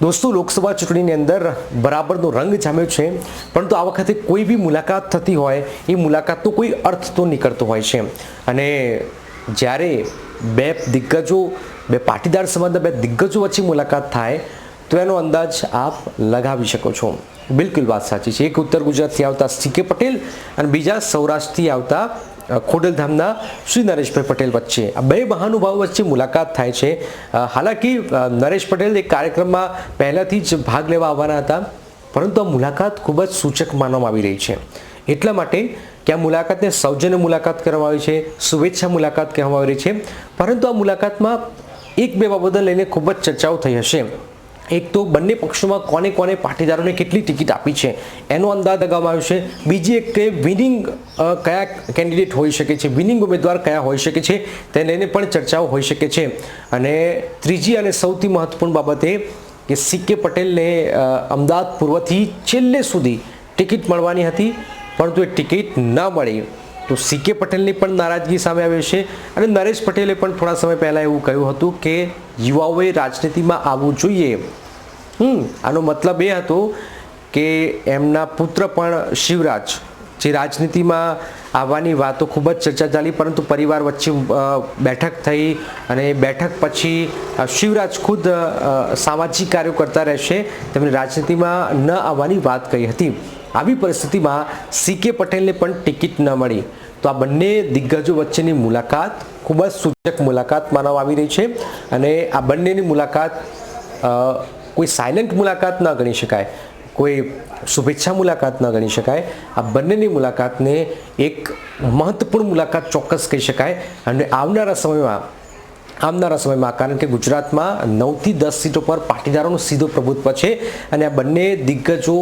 દોસ્તો, લોકસભા ચૂંટણીની અંદર બરાબરનો રંગ જામ્યો છે, પરંતુ આ વખતે કોઈ બી મુલાકાત થતી હોય, એ મુલાકાતનો કોઈ અર્થ તો નીકળતો હોય છે. અને જ્યારે બે દિગ્ગજો, બે પાટીદાર સંબંધ, બે દિગ્ગજો વચ્ચે મુલાકાત થાય, તો એનો અંદાજ આપ લગાવી શકો છો. બિલકુલ વાત સાચી છે. એક ઉત્તર ગુજરાતથી આવતા સી કે પટેલ અને બીજા સૌરાષ્ટ્રથી આવતા ખોડલધામના શ્રી નરેશભાઈ પટેલ વચ્ચે. આ બે મહાનુભાવો વચ્ચે મુલાકાત થાય છે. હાલાકી નરેશ પટેલ એક કાર્યક્રમમાં પહેલાંથી જ ભાગ લેવા આવવાના હતા, પરંતુ આ મુલાકાત ખૂબ જ સૂચક માનવામાં આવી રહી છે. એટલા માટે કે આ મુલાકાતને સૌજન્ય મુલાકાત કરવામાં આવી છે, શુભેચ્છા મુલાકાત કહેવામાં આવી રહી છે. પરંતુ આ મુલાકાતમાં એક બે બાબતને લઈને ખૂબ જ ચર્ચાઓ થઈ હશે. એક તો બંને પક્ષોમાં કોને કોને પાટીદારોને કેટલી ટિકિટ આપી છે, એનો અંદાજ લગાવવામાં આવ્યો છે. બીજી એક કે વિનિંગ કયા કેન્ડિડેટ હોઈ શકે છે, વિનિંગ ઉમેદવાર કયા હોઈ શકે છે તેને લઈને પણ ચર્ચાઓ હોઈ શકે છે. અને ત્રીજી અને સૌથી મહત્વપૂર્ણ બાબત એ કે સી કે પટેલને અમદાવાદ પૂર્વથી છેલ્લે સુધી ટિકિટ મળવાની હતી, પરંતુ એ ટિકિટ ન મળી. તો સી કે પટેલની પણ નારાજગી સામે આવી છે અને નરેશ પટેલે પણ થોડા સમય પહેલાં એવું કહ્યું હતું કે યુવાઓએ રાજનીતિમાં આવવું જોઈએ. હમ, આનો મતલબ એ હતો કે એમના પુત્ર પણ શિવરાજ, જે રાજનીતિમાં આવવાની વાતો ખૂબ જ ચર્ચા ચાલી, પરંતુ પરિવાર વચ્ચે બેઠક થઈ અને બેઠક પછી શિવરાજ ખુદ સામાજિક કાર્યો કરતા રહેશે. તેમણે રાજનીતિમાં ન આવવાની વાત કહી હતી. આવી પરિસ્થિતિમાં સી કે પટેલને પણ ટિકિટ ન મળી. તો આ બંને દિગ્ગજો વચ્ચેની મુલાકાત ખૂબ જ સૂચક મુલાકાત માનવામાં આવી રહી છે અને આ બંનેની મુલાકાત કોઈ સાયલેન્ટ મુલાકાત ન ગણી શકાય. કોઈ શુભેચ્છા મુલાકાત ન ગણી શકાય. આ બંનેની મુલાકાતને એક મહત્વપૂર્ણ મુલાકાત ચોક્કસ કહી શકાય. અને આવનારા સમયમાં આવનારા સમયમાં, કારણ કે ગુજરાતમાં નવથી દસ સીટો પર પાટીદારોનું સીધો પ્રભુત્વ છે અને આ બંને દિગ્ગજો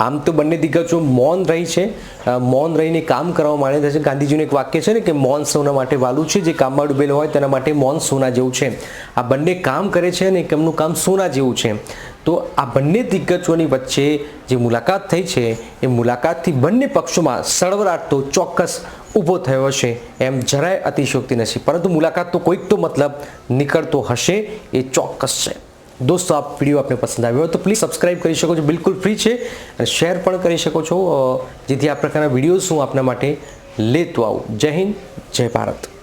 આમ તો બંને દિગ્ગજો મૌન રહી છે. મૌન રહીને કામ કરવા માંડે છે. ગાંધીજીનું એક વાક્ય છે ને કે મૌન સૌના માટે વાલું છે. જે કામમાં ડૂબેલો હોય તેના માટે મૌન સોના જેવું છે. આ બંને કામ કરે છે અને એમનું કામ સોના જેવું છે. તો આ બંને દિગ્ગજોની વચ્ચે જે મુલાકાત થઈ છે, એ મુલાકાતથી બંને પક્ષોમાં સળવરાટ તો ચોક્કસ ઊભો થયો હશે એમ જરાય અતિશયોક્તિ નથી. પરંતુ મુલાકાતનો કોઈક તો મતલબ નીકળતો હશે, એ ચોક્કસ છે. દોસ્તો આ વીડિયો આપને પસંદ આવ્યો હોય તો પ્લીઝ સબસ્ક્રાઇબ કરી શકો છો. બિલકુલ ફ્રી છે. અને શેર પણ કરી શકો છો. જેથી આ પ્રકારના વિડીયોઝ હું આપના માટે લેતો આવું. જય હિન્દ, જય ભારત.